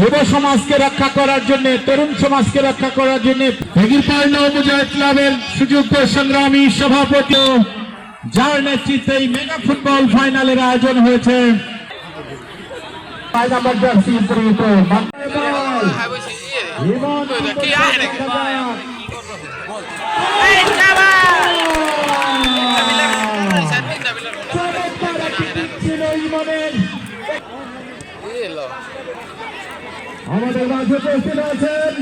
যুব সমাজকে রক্ষা করার জন্য তরুণ সমাজকে রক্ষা করার জন্য ভেগিরপাড়া উপজেলা ক্লাবের সুযোগ্য সংগ্রামী সভাপতি যার নেতৃত্বে এই মেগা ফুটবল ফাইনালের আয়োজন হয়েছে। আমাদের মাঝে উপস্থিত আছেন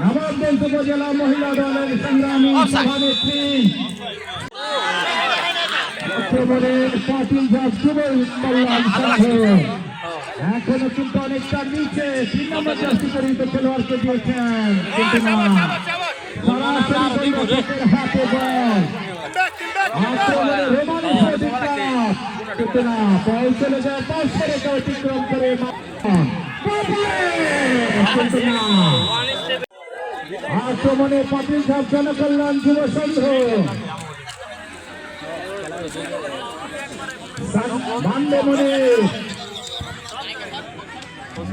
নবাবগঞ্জ উপজেলা মহিলা দলের সংগ্রামী সভানেত্রী লক্ষ্যবরের পাটিল ঘাট যুব কল্যাণ সংঘ কিন্তু অনেকটা নিচে। তিন নম্বর জার্সি পরিহিত খেলোয়াড়কে দিয়েছেন কিন্তু আক্রমণে পাটিল ঘাট জনকল্যাণ যুব সংঘ।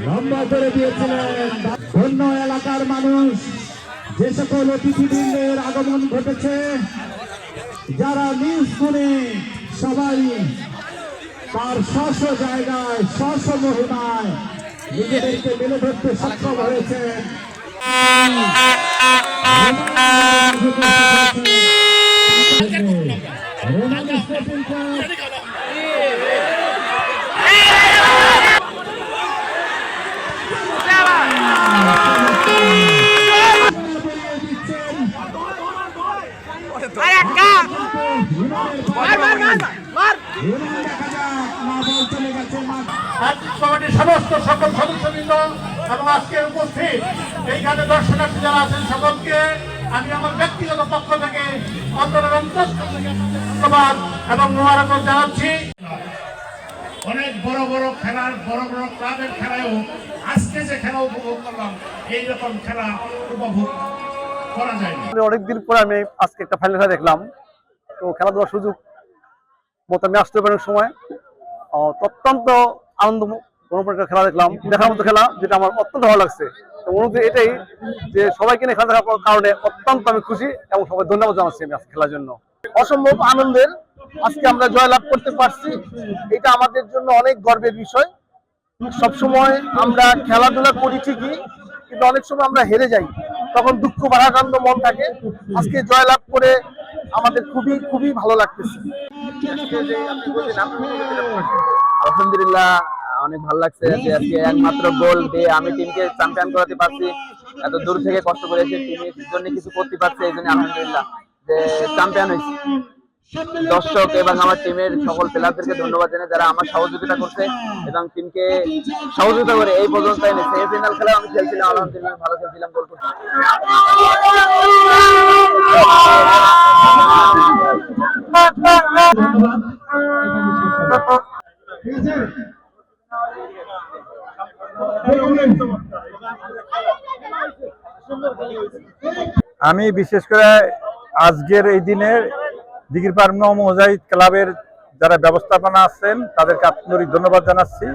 লম্বা করে দিয়েছিলেন। অন্য এলাকার মানুষ। যে সকল অতিথিবৃন্দের আগমন ঘটেছে, যারা নিজ গুণে সবাই তার স্ব স্ব জায়গায় স্ব স্ব মহিমায় নিজেদেরকে মেলে ধরতে সক্ষম হয়েছে সমস্ত সকল সদস্যবৃন্দ এবং আজকে উপস্থিত এইখানে দর্শনার্থী যারা আছেন সকলকে আমি আমার ব্যক্তিগত পক্ষ থেকে অন্তরের ধন্যবাদ এবং জানাচ্ছি। অনেক বড় বড় খেলার, বড় বড় ক্লাবের খেলায়ও আজকে যে খেলা উপভোগ করলাম, এইরকম খেলা উপভোগ করা যায় অনেকদিন পরে আমি আজকে একটা ফাইনাল খেলা দেখলাম। তো খেলাধুলার সুযোগ মতো আমি আসতে পারি সময়। অত্যন্ত আনন্দ একটা খেলা দেখলাম, দেখার মতো খেলা যেটা আমার অত্যন্ত ভালো লাগছে। তো অনুরোধ এটাই যে সবাইকে নিয়ে খেলা দেখার কারণে অত্যন্ত আমি খুশি এবং সবাই ধন্যবাদ জানাচ্ছি আমি খেলার জন্য। অসম্ভব আনন্দের আজকে আমরা জয়লাভ করতে পারছি। এটা আমাদের জন্য অনেক গর্বের বিষয়। সবসময় আমরা খেলাধুলা করি ঠিকই, কিন্তু অনেক সময় আমরা হেরে যাই। তখন দুঃখ ভারাকান্ত মন থাকে। আজকে জয়লাভ করে আমাদের খুবই খুবই ভালো লাগতেছে। আলহামদুলিল্লাহ, অনেক ভালো লাগছে যে আজকে একমাত্র গোল দিয়ে আমি টিমকে চ্যাম্পিয়ন করাতে পারছি। এত দূর থেকে কষ্ট করে এসে টিমের জন্য কিছু করতে পারছি, এই জন্য আলহামদুলিল্লাহ যে চ্যাম্পিয়ন হয়েছি। দর্শক এবং আমার টিমের সকল প্লেয়ারদেরকে ধন্যবাদ জানাই, যারা আমার সহযোগিতা করছে এবং টিমকে সহযোগিতা করে এই পর্যন্ত এনে সেমিফাইনাল খেলা আমি খেলছিলাম, আলহামদুলিল্লাহ ভালো খেলছিলাম গোল আমি বিশেষ করে আজকের এই দিনে দিঘির পার মোজাহিদ ক্লাবের যারা ব্যবস্থাপনা আছেন, তাদেরকে আন্তরিক ধন্যবাদ জানাচ্ছি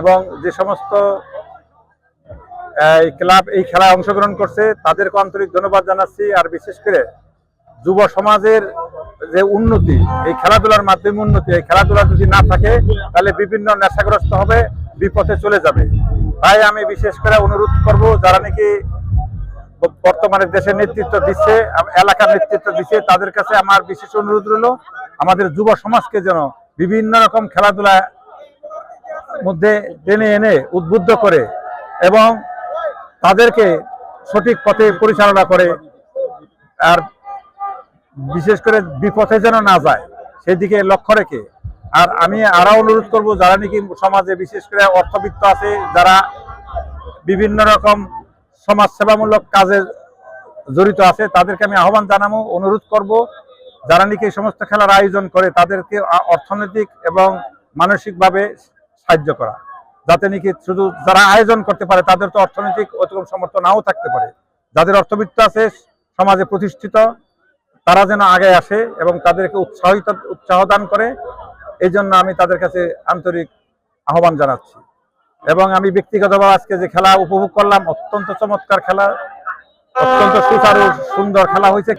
এবং যে সমস্ত, এই ক্লাব, এই খেলায় অংশগ্রহণ করছে তাদেরকে আন্তরিক ধন্যবাদ জানাচ্ছি। আর বিশেষ করে যুব সমাজের যে উন্নতি, এই খেলাধুলার মাধ্যমে উন্নতি, এই খেলাধুলা যদি না থাকে, তাহলে বিভিন্ন নেশাগ্রস্ত হবে, বিপথে চলে যাবে। তাই আমি বিশেষ করে অনুরোধ করব, যারা নাকি বর্তমানে দেশের নেতৃত্ব দিচ্ছে, এলাকার নেতৃত্ব দিচ্ছে, তাদের কাছে আমার বিশেষ অনুরোধ রইল, আমাদের যুব সমাজকে যেন বিভিন্ন রকম খেলাধুলা মধ্যে টেনে এনে উদ্বুদ্ধ করে এবং তাদেরকে সঠিক পথে পরিচালনা করে। আর বিশেষ করে বিপথে যেন না যায়, সেদিকে লক্ষ্য রেখে। আর আমি আরও অনুরোধ করব, যারা নাকি সমাজে বিশেষ করে অর্থবিত্ত আছে, যারা বিভিন্ন রকম সমাজ সেবামূলক কাজে জড়িত আছে, তাদেরকে আমি আহ্বান জানাব, অনুরোধ করব, যারা নাকি এই সমস্ত খেলার আয়োজন করে, তাদেরকে অর্থনৈতিক এবং মানসিকভাবে সাহায্য করা। যাতে নাকি শুধু যারা আয়োজন করতে পারে, তাদের তো অর্থনৈতিক ওরকম সমর্থ নাও থাকতে পারে। যাদের অর্থবিত্ত আছে, সমাজে প্রতিষ্ঠিত তারা যেন আগে আসে এবং তাদেরকে উৎসাহিত উৎসাহ দান করে এই জন্য আমি তাদের কাছে আন্তরিক আহ্বান জানাচ্ছি। এবং আমি ব্যক্তিগতভাবে আজকে যে খেলা উপভোগ করলাম, অত্যন্ত চমৎকার খেলা, অত্যন্ত সুচারু, সুন্দর খেলা হয়েছে।